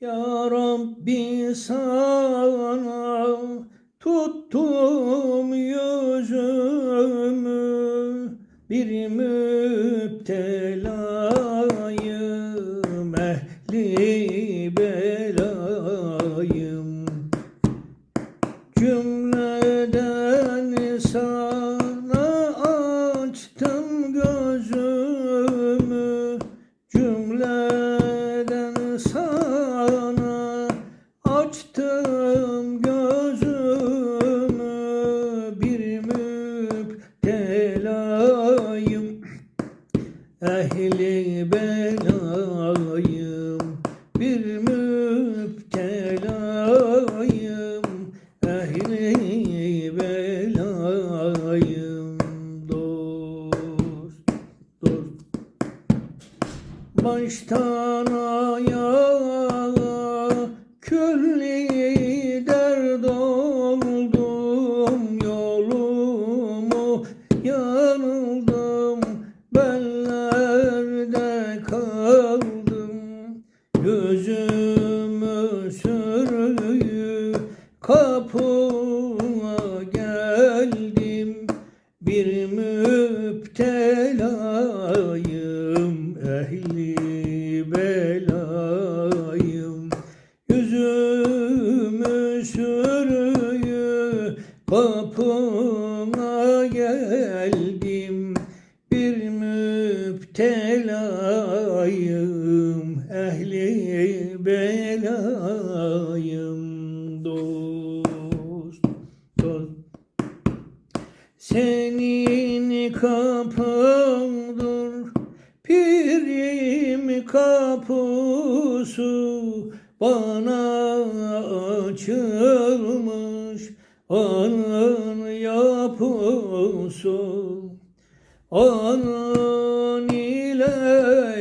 Ya Rabbi sana tuttum yüzümü bir müptelayım ehli belayım bir müptelayım. Ehli belayım dost dost. Baştan ayağa gözümü sürüyü kapıma geldim. Bir müptelayım ehli belayım. Yüzümü sürüyü kapına geldim. Bir müptelayım ehli belayım dost dost. Senin kapındır pirim kapısı bana açılmış anın yapısı. Anın iledir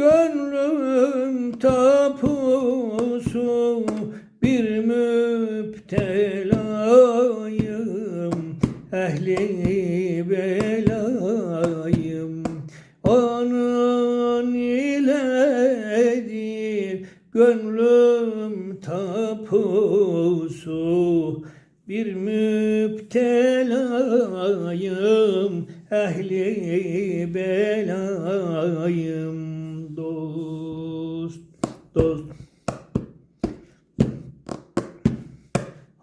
gönlüm tapusu bir müptelayım ehli belayım. Anın iledir gönlüm tapusu bir müptelayım ehli belayım dost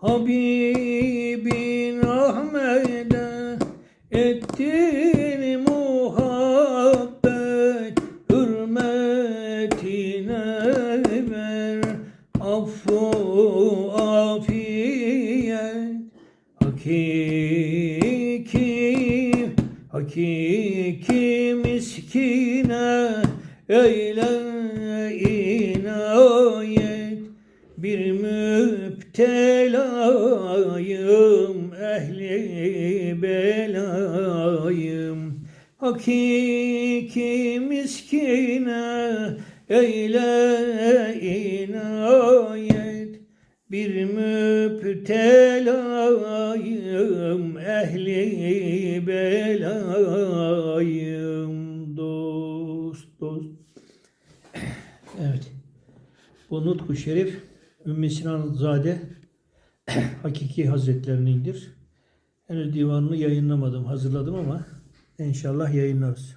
Habibin Ahmet'e ettin muhabbet hürmetine ver affu afiyet. Hakiki hakiki miskine eyle müptelayım ehli belayım. Hakiki miskine eyle inayet. Bir müptelayım ehli belayım. Dost dost. Evet. Bu Nutku Şerif Ümmü Sinan Zade Hakiki Hazretlerinindir. Henüz divanını yayınlamadım, hazırladım ama inşallah yayınlarız.